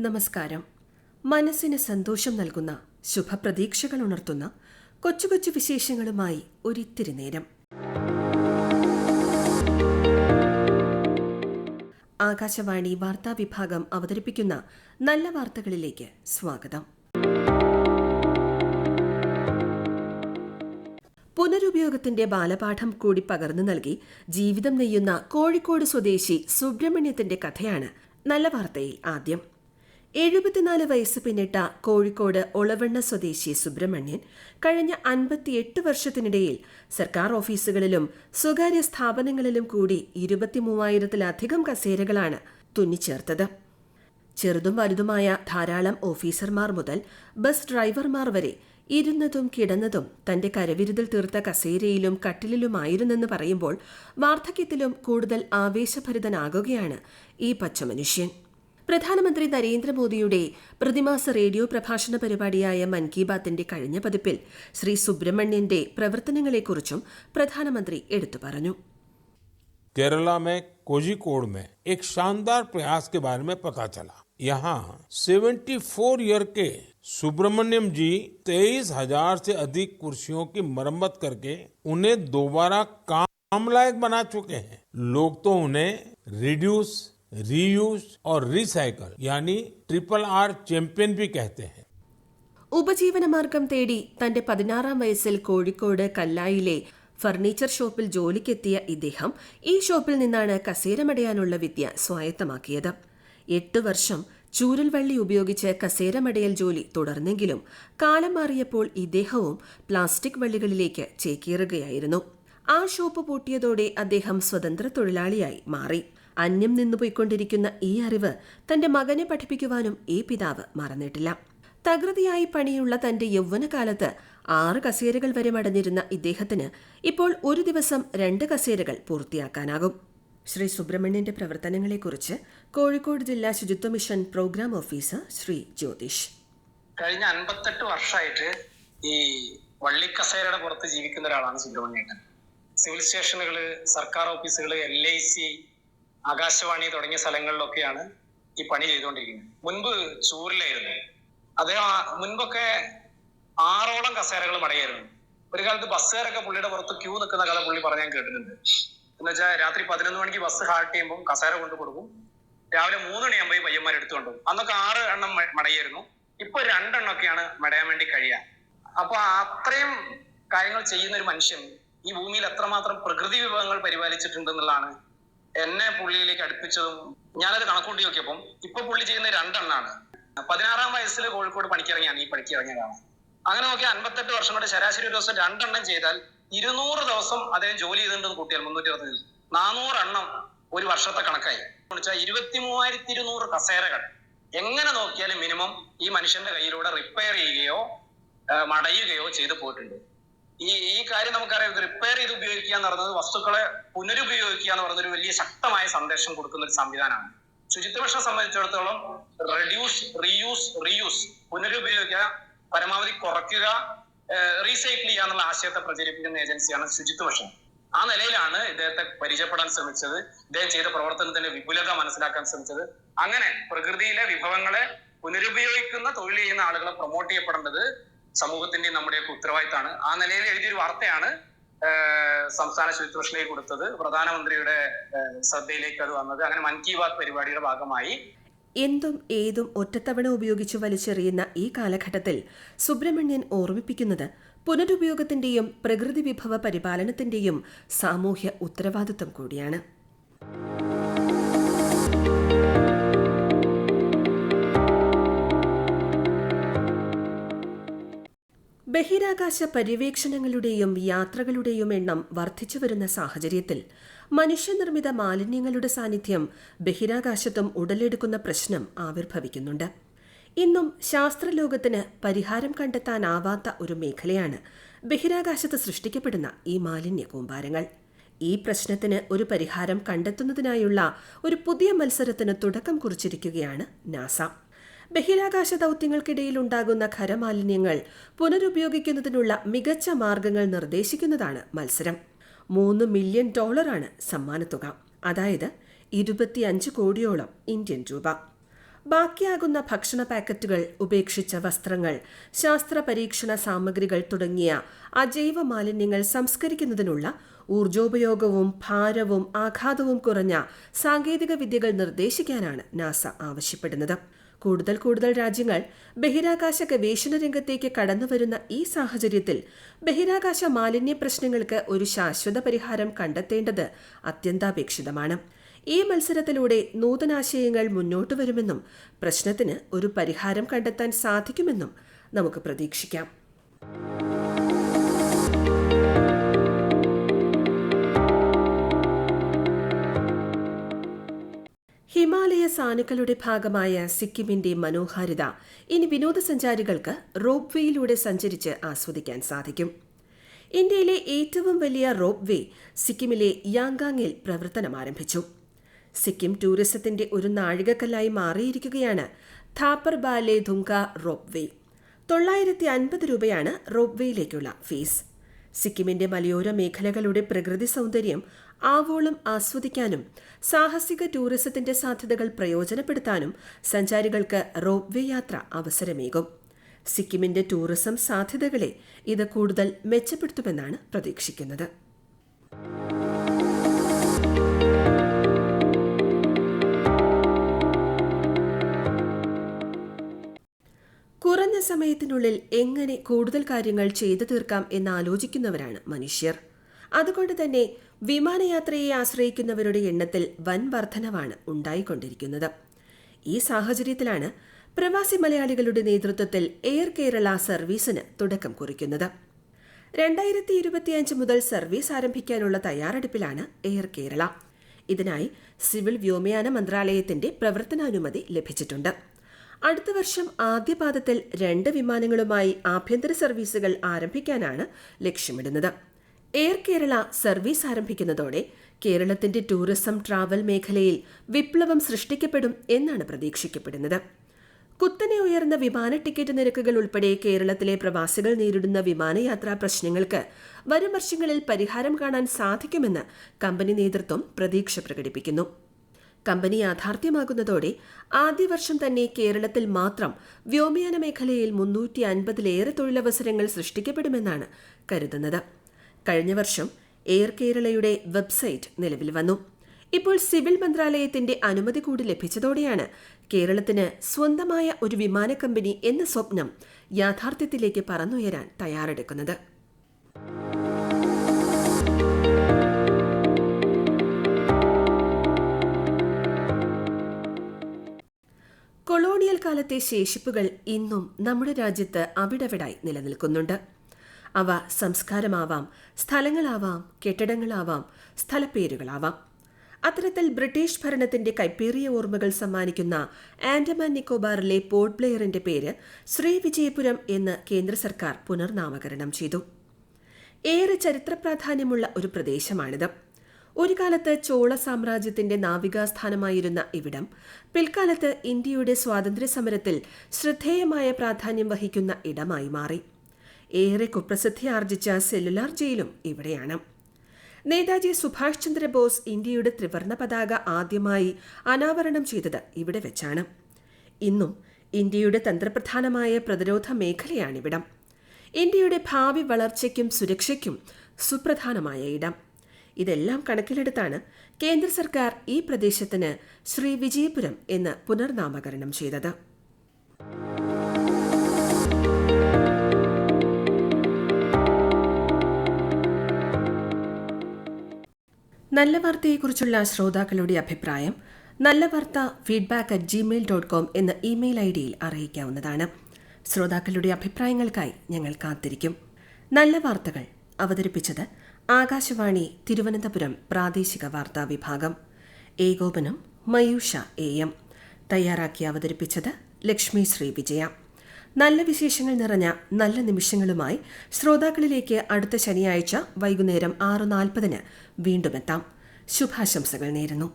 നമസ്കാരം. മനസ്സിന് സന്തോഷം നൽകുന്ന ശുഭപ്രതീക്ഷകൾ ഉണർത്തുന്ന കൊച്ചു കൊച്ചു വിശേഷങ്ങളുമായി ഒരിത്തിരി നേരം. ആകാശവാണി വാർത്താ വിഭാഗം അവതരിപ്പിക്കുന്ന നല്ല വാർത്തകളിലേക്ക് സ്വാഗതം. പുനരുപയോഗത്തിന്റെ ബാലപാഠം കൂടി പകർന്നു നൽകി ജീവിതം നെയ്യുന്ന കോഴിക്കോട് സ്വദേശി സുബ്രഹ്മണ്യത്തിന്റെ കഥയാണ് നല്ല വാർത്തയിൽ ആദ്യം. എഴുപത്തിനാല് വയസ്സ് പിന്നിട്ട കോഴിക്കോട് ഒളവണ്ണ സ്വദേശി സുബ്രഹ്മണ്യൻ കഴിഞ്ഞ അൻപത്തിയെട്ട് വർഷത്തിനിടയിൽ സർക്കാർ ഓഫീസുകളിലും സ്വകാര്യ സ്ഥാപനങ്ങളിലും കൂടി ഇരുപത്തിമൂവായിരത്തിലധികം കസേരകളാണ് തുന്നിച്ചേർത്തത്. ചെറുതും വലുതുമായ ധാരാളം ഓഫീസർമാർ മുതൽ ബസ് ഡ്രൈവർമാർ വരെ ഇരുന്നതും കിടന്നതും തന്റെ കരവിരുതിൽ തീർത്ത കസേരയിലും കട്ടിലിലുമായിരുന്നെന്ന് പറയുമ്പോൾ വാർദ്ധക്യത്തിലും കൂടുതൽ ആവേശഭരിതനാകുകയാണ് ഈ പച്ചമനുഷ്യൻ. പ്രധാനമന്ത്രി നരേന്ദ്രമോദിയുടെ പ്രതിമാസ റേഡിയോ പ്രഭാഷണ പരിപാടിയായ മൻ കി ബാത്തിന്റെ കഴിഞ്ഞ പതിപ്പിൽ ശ്രീ സുബ്രഹ്മണ്യന്റെ പ്രവർത്തനങ്ങളെക്കുറിച്ചും പ്രധാനമന്ത്രി എടുത്തു പറഞ്ഞു केरला में कोझिकोड में एक शानदार प्रयास के बारे में पता चला यहाँ 74 ईयर के सुब्रमण्यम जी तेईस हजार से अधिक कुर्सियों की मरम्मत करके उन्हें दोबारा काम लायक बना चुके हैं लोग तो उन्हें रिड्यूस रीयूज और रिसाइकल यानी ट्रिपल आर चैंपियन भी कहते हैं ഉപജീവനമാർഗം തേടി തന്റെ പതിനാറാം വയസ്സിൽ കോഴിക്കോട് കല്ലായിലെ ഫർണിച്ചർ ഷോപ്പിൽ ജോലിക്കെത്തിയ ഇദ്ദേഹം ഈ ഷോപ്പിൽ നിന്നാണ് കസേരമടയാനുള്ള വിദ്യ സ്വായത്തമാക്കിയത് എട്ട് വർഷം ചൂരൽവള്ളി ഉപയോഗിച്ച് കസേരമടയൽ ജോലി തുടർന്നെങ്കിലും കാലം മാറിയപ്പോൾ ഇദ്ദേഹവും പ്ലാസ്റ്റിക് വള്ളികളിലേക്ക് ചേക്കേറുകയായിരുന്നു ആ ഷോപ്പ് പൂട്ടിയതോടെ അദ്ദേഹം സ്വതന്ത്ര തൊഴിലാളിയായി മാറി അന്യം നിന്നു പോയിക്കൊണ്ടിരിക്കുന്ന ഈ അറിവ് തന്റെ മകനെ പഠിപ്പിക്കുവാനും ഈ പിതാവ് മറന്നിട്ടില്ല. തകൃതിയായി പണിയുള്ള തന്റെ യൗവനകാലത്ത് ആറ് കസേരകൾ വരെ മടഞ്ഞിരുന്ന ഇദ്ദേഹത്തിന് ഇപ്പോൾ ഒരു ദിവസം രണ്ട് കസേരകൾ പൂർത്തിയാക്കാനാകും. ശ്രീ സുബ്രഹ്മണ്യന്റെ പ്രവർത്തനങ്ങളെക്കുറിച്ച് കോഴിക്കോട് ജില്ലാ ശുചിത്വ mission programme officer Shri Jyothish. കഴിഞ്ഞ അൻപത്തെട്ട് വർഷമായിട്ട് ഈ വള്ളിക്കസേരയുടെ പുറത്ത് ജീവിക്കുന്ന ഒരാളാണ് സുബ്രഹ്മണ്യേട്ടൻ സിവിൽ സ്റ്റേഷനുകൾ സർക്കാർ ഓഫീസുകൾ എൽ ഐ സി ആകാശവാണി തുടങ്ങിയ സ്ഥലങ്ങളിലൊക്കെയാണ് ഈ പണി ചെയ്തുകൊണ്ടിരിക്കുന്നത്. മുൻപ് ചൂരിലായിരുന്നു. അദ്ദേഹം മുൻപൊക്കെ ആറോളം കസേരകൾ മടയായിരുന്നു ഒരു കാലത്ത് ബസ്സുകാരൊക്കെ പുള്ളിയുടെ പുറത്ത് ക്യൂ നിൽക്കുന്ന കഥ പുള്ളി പറഞ്ഞാൽ കേട്ടിട്ടുണ്ട്. എന്ന് വെച്ചാൽ രാത്രി പതിനൊന്ന് മണിക്ക് ബസ് ഹാൾട്ട് ചെയ്യുമ്പോൾ കസേര കൊണ്ടു കൊടുക്കും. രാവിലെ മൂന്ന് മണിയാകുമ്പോൾ ഈ പയ്യന്മാർ എടുത്തുകൊണ്ട് അന്നൊക്കെ ആറ് എണ്ണം മടങ്ങിയായിരുന്നു. ഇപ്പൊ രണ്ടെണ്ണമൊക്കെയാണ് മടയാൻ വേണ്ടി കഴിയുക. അപ്പൊ അത്രയും കാര്യങ്ങൾ ചെയ്യുന്ന ഒരു മനുഷ്യൻ ഈ ഭൂമിയിൽ എത്രമാത്രം പ്രകൃതി വിഭവങ്ങൾ പരിപാലിച്ചിട്ടുണ്ട് എന്നുള്ളതാണ് എന്നെ പുള്ളിയിലേക്ക് അടുപ്പിച്ചതും ഞാനത് കണക്കൂട്ടി നോക്കിയപ്പം ഇപ്പൊ പുള്ളി ചെയ്യുന്ന രണ്ടെണ്ണാണ്. പതിനാറാം വയസ്സിൽ കോഴിക്കോട് പണിക്കിറങ്ങിയാണ് ഈ പണിക്കിറങ്ങിയതാണ്. അങ്ങനെ നോക്കി അൻപത്തെട്ട് വർഷം കൊണ്ട് ശരാശരി ഒരു ദിവസം രണ്ടെണ്ണം ചെയ്താൽ ഇരുന്നൂറ് ദിവസം അദ്ദേഹം ജോലി ചെയ്തിട്ടുണ്ടെന്ന് കൂട്ടിയാൽ മുന്നൂറ്റി അറുപത്തഞ്ചിൽ നാനൂറെണ്ണം ഒരു വർഷത്തെ കണക്കായി. ഇരുപത്തി മൂവായിരത്തി ഇരുന്നൂറ് കസേരകൾ. എങ്ങനെ നോക്കിയാലും മിനിമം ഈ മനുഷ്യന്റെ കയ്യിലൂടെ റിപ്പയർ ചെയ്യുകയോ മടയുകയോ ചെയ്തു പോയിട്ടുണ്ട്. ഈ ഈ കാര്യം നമുക്കറിയാം. റിപ്പയർ ചെയ്ത് ഉപയോഗിക്കുക എന്ന് പറയുന്നത് വസ്തുക്കളെ പുനരുപയോഗിക്കുക എന്ന് പറയുന്ന ഒരു വലിയ ശക്തമായ സന്ദേശം കൊടുക്കുന്ന ഒരു സംവിധാനമാണ്. ശുചിത്വ സംബന്ധിച്ചിടത്തോളം റെഡ്യൂസ് റീയൂസ് റീയൂസ് പുനരുപയോഗിക്കുക പരമാവധി കുറയ്ക്കുക റീസൈക്കിൾ ചെയ്യുക എന്നുള്ള ആശയത്തെ പ്രചരിപ്പിക്കുന്ന ഏജൻസിയാണ് ശുചിത്വ ആ നിലയിലാണ് ഇദ്ദേഹത്തെ പരിചയപ്പെടാൻ ശ്രമിച്ചത് ഇദ്ദേഹം ചെയ്ത പ്രവർത്തനത്തിന്റെ വിപുലത മനസ്സിലാക്കാൻ ശ്രമിച്ചത്. അങ്ങനെ പ്രകൃതിയിലെ വിഭവങ്ങളെ പുനരുപയോഗിക്കുന്ന തൊഴിൽ ചെയ്യുന്ന ആളുകളെ പ്രൊമോട്ട് ചെയ്യപ്പെടേണ്ടത് സമൂഹത്തിന്റെ നമ്മുടെയൊക്കെ ഉത്തരവാദിത്തമാണ് ആ നിലയിൽ എഴുതിയൊരു വാർത്തയാണ് സംസ്ഥാന ശുചിത്വഷണയിൽ കൊടുത്തത്. പ്രധാനമന്ത്രിയുടെ ശ്രദ്ധയിലേക്ക് അത് വന്നത്. അങ്ങനെ മൻ കി ബാത് പരിപാടിയുടെ ഭാഗമായി. എന്തും ഏതും ഒറ്റത്തവണ ഉപയോഗിച്ച് വലിച്ചെറിയുന്ന ഈ കാലഘട്ടത്തിൽ സുബ്രഹ്മണ്യൻ ഓർമ്മിപ്പിക്കുന്നത് പുനരുപയോഗത്തിന്റെയും പ്രകൃതി വിഭവ പരിപാലനത്തിന്റെയും സാമൂഹ്യ ഉത്തരവാദിത്വം കൂടിയാണ്. ബഹിരാകാശ പര്യവേക്ഷണങ്ങളുടെയും യാത്രകളുടെയും എണ്ണം വർദ്ധിച്ചു വരുന്ന സാഹചര്യത്തിൽ മനുഷ്യനിർമ്മിത മാലിന്യങ്ങളുടെ സാന്നിധ്യം ബഹിരാകാശത്തും ഉടലെടുക്കുന്ന പ്രശ്നം ആവിർഭവിക്കുന്നുണ്ട്. ഇന്നും ശാസ്ത്രലോകത്തിന് പരിഹാരം കണ്ടെത്താനാവാത്ത ഒരു മേഖലയാണ് ബഹിരാകാശത്ത് സൃഷ്ടിക്കപ്പെടുന്ന ഈ മാലിന്യ കൂമ്പാരങ്ങൾ. ഈ പ്രശ്നത്തിന് ഒരു പരിഹാരം കണ്ടെത്തുന്നതിനായുള്ള ഒരു പുതിയ മത്സരത്തിന് തുടക്കം കുറിച്ചിരിക്കുകയാണ് നാസ. ബഹിരാകാശ ദൗത്യങ്ങൾക്കിടയിൽ ഉണ്ടാകുന്ന ഖരമാലിന്യങ്ങൾ പുനരുപയോഗിക്കുന്നതിനുള്ള മികച്ച മാർഗങ്ങൾ നിർദ്ദേശിക്കുന്നതാണ് മത്സരം. മൂന്ന് മില്യൺ ഡോളറാണ് സമ്മാനത്തുക. അതായത് ഇരുപത്തിയഞ്ച് കോടിയോളം ഇന്ത്യൻ രൂപ. ബാക്കിയാകുന്ന ഭക്ഷണ പാക്കറ്റുകൾ ഉപേക്ഷിച്ച വസ്ത്രങ്ങൾ ശാസ്ത്ര പരീക്ഷണ സാമഗ്രികൾ തുടങ്ങിയ അജൈവ മാലിന്യങ്ങൾ സംസ്കരിക്കുന്നതിനുള്ള ഊർജോപയോഗവും ഭാരവും ആഘാതവും കുറഞ്ഞ സാങ്കേതിക വിദ്യകൾ നിർദ്ദേശിക്കാനാണ് നാസ ആവശ്യപ്പെടുന്നത്. കൂടുതൽ കൂടുതൽ രാജ്യങ്ങൾ ബഹിരാകാശ ഗവേഷണ രംഗത്തേക്ക് കടന്നുവരുന്ന ഈ സാഹചര്യത്തിൽ ബഹിരാകാശ മാലിന്യ പ്രശ്നങ്ങൾക്ക് ഒരു ശാശ്വത പരിഹാരം കണ്ടെത്തേണ്ടത് അത്യന്താപേക്ഷിതമാണ്. ഈ മത്സരത്തിലൂടെ നൂതനാശയങ്ങൾ മുന്നോട്ട് വരുമെന്നും പ്രശ്നത്തിന് ഒരു പരിഹാരം കണ്ടെത്താൻ സാധിക്കുമെന്നും നമുക്ക് പ്രതീക്ഷിക്കാം. ഹിമാലയ സാനുക്കളുടെ ഭാഗമായ സിക്കിമിന്റെ മനോഹാരിത ഇനി വിനോദസഞ്ചാരികൾക്ക് റോപ്പ് വേയിലൂടെ സഞ്ചരിച്ച് ആസ്വദിക്കാൻ സാധിക്കും. ഇന്ത്യയിലെ ഏറ്റവും വലിയ റോപ്പ് വേ സിക്കിമിലെ യാങ്കാങ്ങിൽ പ്രവർത്തനം ആരംഭിച്ചു. സിക്കിം ടൂറിസത്തിന്റെ ഒരു നാഴികക്കല്ലായി മാറിയിരിക്കുകയാണ് ഥാപ്പർ ബാലെ ധുങ്ക റോപ്പ് വേ തൊള്ളായിരത്തി അൻപത് രൂപയാണ് റോപ്പ് വേയിലേക്കുള്ള ഫീസ്. സിക്കിമിന്റെ മലയോര മേഖലകളുടെ പ്രകൃതി സൗന്ദര്യം ആവോളം ആസ്വദിക്കാനും സാഹസിക ടൂറിസത്തിന്റെ സാധ്യതകൾ പ്രയോജനപ്പെടുത്താനും സഞ്ചാരികൾക്ക് റോപ്പ് വേ യാത്ര അവസരമേകും. സിക്കിമിന്റെ ടൂറിസം സാധ്യതകളെ ഇത് കൂടുതൽ മെച്ചപ്പെടുത്തുമെന്നാണ് പ്രതീക്ഷിക്കുന്നത്. സമയത്തിനുള്ളിൽ എങ്ങനെ കൂടുതൽ കാര്യങ്ങൾ ചെയ്തു തീർക്കാം എന്ന് ആലോചിക്കുന്നവരാണ് മനുഷ്യർ. അതുകൊണ്ട് തന്നെ വിമാനയാത്രയെ ആശ്രയിക്കുന്നവരുടെ എണ്ണത്തിൽ വൻ വർധനവാണ് ഉണ്ടായിക്കൊണ്ടിരിക്കുന്നത്. ഈ സാഹചര്യത്തിലാണ് പ്രവാസി മലയാളികളുടെ നേതൃത്വത്തിൽ എയർ കേരള സർവീസിന് തുടക്കം കുറിക്കുന്നത്. രണ്ടായിരത്തി ഇരുപത്തിയഞ്ച് മുതൽ സർവീസ് ആരംഭിക്കാനുള്ള തയ്യാറെടുപ്പിലാണ് എയർ കേരള. ഇതിനായി സിവിൽ വ്യോമയാന മന്ത്രാലയത്തിന്റെ പ്രവർത്തനാനുമതി ലഭിച്ചിട്ടുണ്ട്. അടുത്ത വർഷം ആദ്യപാദത്തിൽ രണ്ട് വിമാനങ്ങളുമായി ആഭ്യന്തര സർവീസുകൾ ആരംഭിക്കാനാണ് ലക്ഷ്യമിടുന്നത്. എയർ കേരള സർവീസ് ആരംഭിക്കുന്നതോടെ കേരളത്തിന്റെ ടൂറിസം ട്രാവൽ മേഖലയിൽ വിപ്ലവം സൃഷ്ടിക്കപ്പെടും എന്നാണ് പ്രതീക്ഷിക്കപ്പെടുന്നത്. കുത്തനെ ഉയർന്ന വിമാന ടിക്കറ്റ് നിരക്കുകൾ ഉൾപ്പെടെ കേരളത്തിലെ പ്രവാസികൾ നേരിടുന്ന വിമാനയാത്രാ പ്രശ്നങ്ങൾക്ക് വരും വർഷങ്ങളിൽ പരിഹാരം കാണാൻ സാധിക്കുമെന്ന് കമ്പനി നേതൃത്വം പ്രതീക്ഷ പ്രകടിപ്പിക്കുന്നു. കമ്പനി യാഥാർത്ഥ്യമാകുന്നതോടെ ആദ്യ വർഷം തന്നെ കേരളത്തിൽ മാത്രം വ്യോമയാന മേഖലയിൽ മുന്നൂറ്റി അൻപതിലേറെ തൊഴിലവസരങ്ങൾ സൃഷ്ടിക്കപ്പെടുമെന്നാണ് കരുതുന്നത്. കഴിഞ്ഞ വർഷം എയർ കേരളയുടെ വെബ്സൈറ്റ് നിലവിൽ വന്നു. ഇപ്പോൾ സിവിൽ മന്ത്രാലയത്തിന്റെ അനുമതി കൂടി ലഭിച്ചതോടെയാണ് കേരളത്തിന് സ്വന്തമായ ഒരു വിമാന കമ്പനി എന്ന സ്വപ്നം യാഥാർത്ഥ്യത്തിലേക്ക് പറന്നുയരാൻ തയ്യാറെടുക്കുന്നത്. കൊളോണിയൽ കാലത്തെ ശേഷിപ്പുകൾ ഇന്നും നമ്മുടെ രാജ്യത്ത് അവിടവിടായി നിലനിൽക്കുന്നുണ്ട്. അവ സംസ്കാരമാവാം സ്ഥലങ്ങളാവാം കെട്ടിടങ്ങളാവാം സ്ഥലപ്പേരുകളാവാം. അത്തരത്തിൽ ബ്രിട്ടീഷ് ഭരണത്തിന്റെ കൈപ്പേറിയ ഓർമ്മകൾ സമ്മാനിക്കുന്ന ആൻഡമാൻ നിക്കോബാറിലെ പോർട്ട് ബ്ലെയറിന്റെ പേര് ശ്രീവിജയപുരം എന്ന് കേന്ദ്ര സർക്കാർ പുനർനാമകരണം ചെയ്തു. ഏറെ ചരിത്ര പ്രാധാന്യമുള്ള ഒരു പ്രദേശമാണിത്. ഒരു കാലത്ത് ചോള സാമ്രാജ്യത്തിന്റെ നാവികാസ്ഥാനമായിരുന്ന ഇവിടം പിൽക്കാലത്ത് ഇന്ത്യയുടെ സ്വാതന്ത്ര്യ സമരത്തിൽ ശ്രദ്ധേയമായ പ്രാധാന്യം വഹിക്കുന്ന ഇടമായി മാറി. ഏറെ കുപ്രസിദ്ധി ആർജിച്ച സെല്ലുലാർ ജയിലും ഇവിടെയാണ്. നേതാജി സുഭാഷ് ചന്ദ്രബോസ് ഇന്ത്യയുടെ ത്രിവർണ പതാക ആദ്യമായി അനാവരണം ചെയ്തത് ഇവിടെ വെച്ചാണ്. ഇന്നും ഇന്ത്യയുടെ തന്ത്രപ്രധാനമായ പ്രതിരോധ മേഖലയാണിവിടം ഇന്ത്യയുടെ ഭാവി വളർച്ചയ്ക്കും സുരക്ഷയ്ക്കും സുപ്രധാനമായ ഇടം. ഇതെല്ലാം കണക്കിലെടുത്താണ് കേന്ദ്ര സർക്കാർ ഈ പ്രദേശത്തിന് ശ്രീ വിജയപുരം എന്ന് പുനർനാമകരണം ചെയ്തത്. നല്ല വാർത്തയെക്കുറിച്ചുള്ള ശ്രോതാക്കളുടെ അഭിപ്രായം നല്ല വാർത്ത feedback at Gmail dot com എന്ന ഇമെയിൽ ഐ ഡിയിൽ അറിയിക്കാവുന്നതാണ്. ശ്രോതാക്കളുടെ അഭിപ്രായങ്ങൾക്കായി ഞങ്ങൾ കാത്തിരിക്കും. നല്ല വാർത്തകൾ അവതരിപ്പിച്ചത് ആകാശവാണി തിരുവനന്തപുരം പ്രാദേശിക വാർത്താ വിഭാഗം. ഏകോപനം മയൂഷ എ എം. തയ്യാറാക്കി അവതരിപ്പിച്ചത് ലക്ഷ്മി ശ്രീ വിജയ. നല്ല വിശേഷങ്ങൾ നിറഞ്ഞ നല്ല നിമിഷങ്ങളുമായി ശ്രോതാക്കളിലേക്ക് അടുത്ത ശനിയാഴ്ച വൈകുന്നേരം ആറ് നാൽപ്പതിന് വീണ്ടുമെത്താം. ശുഭാശംസകൾ നേരുന്നു.